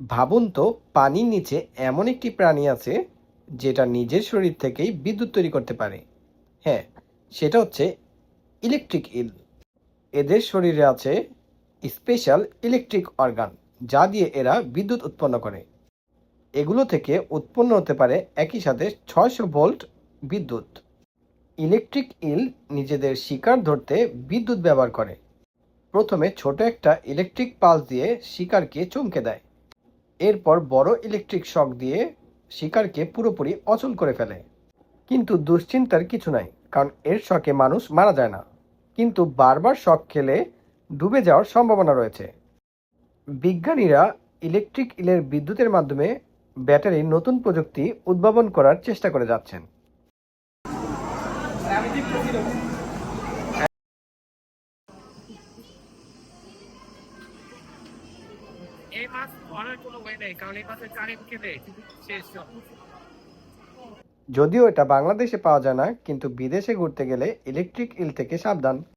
ভাবুন তো, পানির নিচে এমন একটি প্রাণী আছে যেটা নিজের শরীর থেকেই বিদ্যুৎ তৈরি করতে পারে। হ্যাঁ সেটা হচ্ছে ইলেকট্রিক ইল। এদের শরীরে আছে স্পেশাল ইলেকট্রিক অর্গান, যা দিয়ে এরা বিদ্যুৎ উৎপন্ন করে। এগুলো থেকে উৎপন্ন হতে পারে একই সাথে ছয়শো ভোল্ট বিদ্যুৎ। ইলেকট্রিক ইল নিজেদের শিকার ধরতে বিদ্যুৎ ব্যবহার করে। প্রথমে ছোট একটা ইলেকট্রিক পালস দিয়ে শিকারকে চমকে দেয়। এরপর বড় ইলেকট্রিক শক দিয়ে শিকারকে পুরোপুরি অচল করে ফেলে। কিন্তু দুশ্চিন্তার কিছু নাই, কারণ এর শকে মানুষ মারা যায় না। কিন্তু বারবার শক খেলে ডুবে যাওয়ার সম্ভাবনা রয়েছে। বিজ্ঞানীরা ইলেকট্রিক ইলের বিদ্যুতের মাধ্যমে ব্যাটারির নতুন প্রযুক্তি উদ্ভাবন করার চেষ্টা করে যাচ্ছেন। এই কোনো ওয়ে নেই, কারণ এই শেষ যদিও এটা বাংলাদেশে পাওয়া যায় না, কিন্তু বিদেশে ঘুরতে গেলে ইলেকট্রিক ইল থেকে সাবধান।